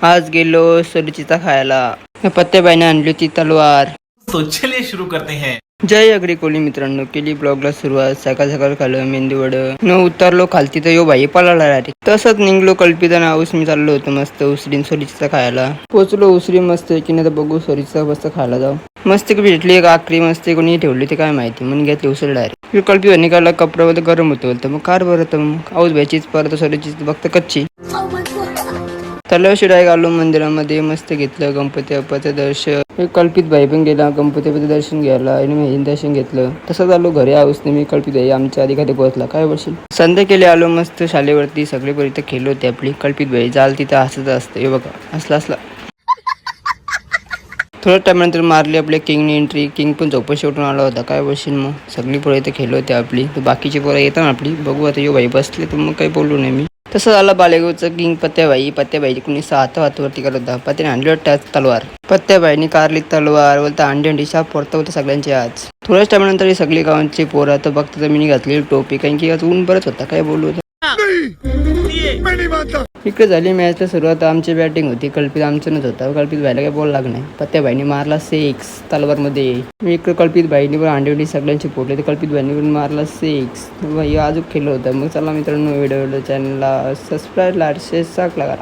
आज गेलो सरुचिता खायला. पत्त्याबाईने आणली होती तलवार. तो चलिए शुरू करते हैं. जय अग्री कोली मित्रांनो केली ब्लॉगला सुरुवात. सकाळ सकाळ खाल्लं मेंदू वड. न उतरलो खालती तर यो भाई पळाला डायरेक्ट तसंच निघलो कल्पिता नाऊस मी चाललो होतो मस्त उसरीन सोरीचा खायला. पोचलो उसरी मस्त की नाही तर बघू सोरीचा मस्त खायला जाऊ. मस्त की भेटली एक आखरी मस्त कोणी ठेवली ते काय माहिती म्हणून घेतली उसरी डायरेक्ट कल्पी निघाला कपड्यामध्ये गरम होतो तर मग कार बरं तर मग आऊस भाईचीच परत सोरीची फक्त कच्ची. तलाव शिराय आलो मंदिरामध्ये मस्त घेतलं गणपती बाप्पाचं दर्शन. कल्पित भाई पण गेला गणपती बाप्पाचं दर्शन घ्यायला आणि मी दर्शन घेतलं. तसंच आलो घरी आहोस मी कल्पित भाई आमच्या आधी पोहोचला. काय बसेल संध्याकाळी आलो मस्त शालेवरती सगळे इथं खेळलो होते आपली. कल्पित भाई जाल तिथं हसत असतं. हे बघा असला असला थोड्या टाइमनंतर मारली आपल्या किंगने एंट्री किंग पण झोप शेवटून आला होता. काय बसेल मग? सगळी पोरं इथे खेळलो होते आपली. तर बाकीची पोरं येतात ना आपली. बघू आता यो भाई बसले तर मग काही बोलू नाही मी. तसं झालं बालेगावचं किंग पत्त्याबाई पत्त्याबाई कुणी हात हातवरती करत होता. पत्त्याने आणली वाटतं तलवार. पत्त्याबाईनी कारली तलवार बोलता अंडी अंडी शाप पडतं होतं सगळ्यांचे आज. थोड्याच टाइमनंतर ही सगळी गावांची पोरं आता बघता मी घातलेली टोपी कारण की आज ऊन बरंच होता. काय बोलू इकडे झाली मॅचला सुरुवात आमची बॅटिंग होती कल्पित आमचंच होता कल्पित भाईला काही बॉल लागणार पत्त्या भाईने मारला सिक्स तलवारमध्ये मी इकडे कल्पित भाईने पण अंडी सगळ्यांची फोडले तर कल्पित भाईने पण मारला सिक्स भाई अजून खेळलं होतं. मग चला मित्रांनो व्हिडिओ चॅनलला सबस्क्राईब लाईक शेअर करा.